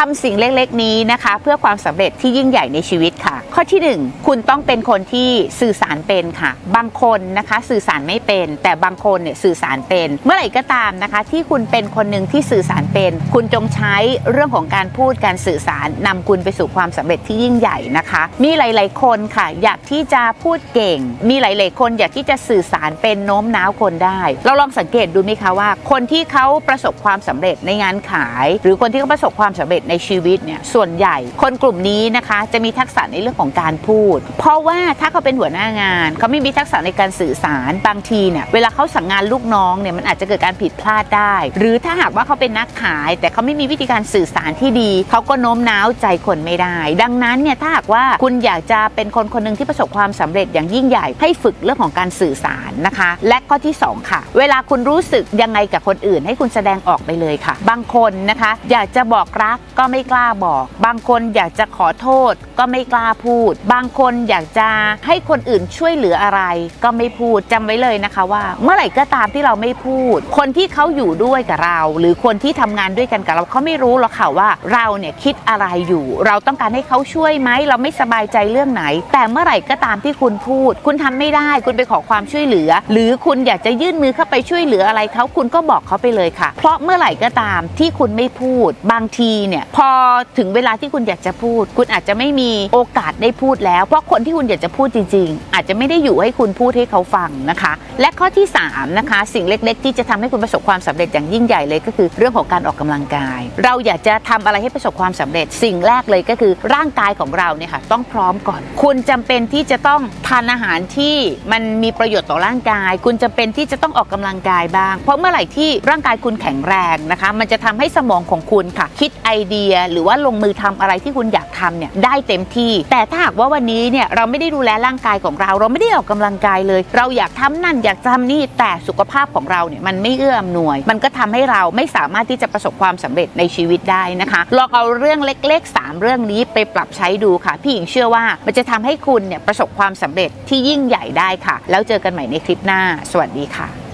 ทำสิ่งเล็กๆนี้นะคะ เพื่อความสำเร็จที่ยิ่งใหญ่ในชีวิตค่ะ ข้อที่หนึ่งคุณต้องเป็นคนที่สื่อสารเป็นค่ะ บางคนนะคะสื่อสารไม่เป็น แต่บางคนเนี่ยสื่อสารเป็น เมื่อไหร่ก็ตามนะคะ ที่คุณเป็นคนหนึ่งที่สื่อสารเป็น คุณจงใช้เรื่องของการพูดการสื่อสารนำคุณไปสู่ความสำเร็จที่ยิ่งใหญ่นะคะ มีหลาย ๆ คนค่ะ อยากที่จะพูดเก่ง มีหลาย ๆ คนอยากที่จะสื่อสารเป็นโน้มน้าวคนได้ เราลองสังเกตดูไหมคะว่า คนที่เขาประสบความสำเร็จในงานขาย หรือคนที่เขาประสบความสำเร็จในชีวิตเนี่ยส่วนใหญ่ คนกลุ่มนี้นะคะจะมีทักษะในเรื่องของการพูด เพราะว่าถ้าเขาเป็นหัวหน้างาน เขาไม่มีทักษะในการสื่อสารบางทีเนี่ยเวลาเขาสั่งงานลูกน้องเนี่ยมันอาจจะเกิดการผิดพลาดได้ หรือถ้าหากว่าเขาเป็นนักขาย แต่เขาไม่มีวิธีการสื่อสารที่ดี เขาก็โน้มน้าวใจคนไม่ได้ ดังนั้นเนี่ยถ้าหากว่าคุณอยากจะเป็นคนคนหนึ่งที่ประสบความสำเร็จอย่างยิ่งใหญ่ให้ฝึกเรื่องของการสื่อสารนะคะ และข้อที่สองค่ะ เวลาคุณรู้สึกยังไงกับคนอื่น ให้คุณแสดงออกไปเลยค่ะ บางคนนะคะ อยากจะบอกรักก็ไม่กล้าบอก บางคนอยากจะขอโทษ ก็ไม่กล้าพูด บางคนอยากจะให้คนอื่นช่วยเหลืออะไร ก็ไม่พูดจำไว้เลยนะคะว่า เมื่อไหร่ก็ตามที่เราไม่พูด คนที่เขาอยู่ด้วยกับเรา หรือคนที่ทำงานด้วยกันกับเราเขาไม่รู้หรอกค่ะว่าเราเนี่ยคิดอะไรอยู่ เราต้องการให้เขาช่วยไหมเราไม่สบายใจเรื่องไหน แต่เมื่อไหร่ก็ตามที่คุณพูด คุณทำไม่ได้ คุณไปขอความช่วยเหลือ หรือคุณอยากจะยื่นมือเข้าไปช่วยเหลืออะไรเขาคุณก็บอกเขาไปเลยค่ะ เพราะเมื่อไหร่ก็ตามที่คุณไม่พูด บางทีเนี่ยพอถึงเวลาที่คุณอยากจะพูด คุณอาจจะไม่มีโอกาสได้พูดแล้ว เพราะคนที่คุณอยากจะพูดจริง ๆ อาจจะไม่ได้อยู่ให้คุณพูดให้เขาฟังนะคะ และข้อที่สามนะคะสิ่งเล็ก ๆ ที่จะทำให้คุณประสบความสำเร็จอย่างยิ่งใหญ่เลยก็คือเรื่องของการออกกำลังกาย เราอยากจะทำอะไรให้ประสบความสำเร็จ สิ่งแรกเลยก็คือร่างกายของเราเนี่ยค่ะต้องพร้อมก่อน คุณจำเป็นที่จะต้องทานอาหารที่มันมีประโยชน์ต่อร่างกาย คุณจำเป็นที่จะต้องออกกำลังกายบ้าง เพราะเมื่อไหร่ที่ร่างกายคุณแข็งแรงนะคะ มันจะทำให้สมองของคุณค่ะ คิดไอเดียหรือว่าลงมือทำอะไรที่คุณอยากทำเนี่ยได้เต็มที่ แต่ถ้าหากว่าวันนี้เนี่ยเราไม่ได้ดูแลร่างกายของเรา เราไม่ได้ออกกำลังกายเลย เราอยากทำนั่นอยากทำนี่แต่สุขภาพของเราเนี่ยมันไม่เอื้ออำนวย มันก็ทำให้เราไม่สามารถที่จะประสบความสำเร็จในชีวิตได้นะคะลองเอาเรื่องเล็กๆ 3 เรื่องนี้ไปปรับใช้ดูค่ะ พี่หญิงเชื่อว่ามันจะทำให้คุณเนี่ยประสบความสำเร็จที่ยิ่งใหญ่ได้ค่ะ แล้วเจอกันใหม่ในคลิปหน้า สวัสดีค่ะ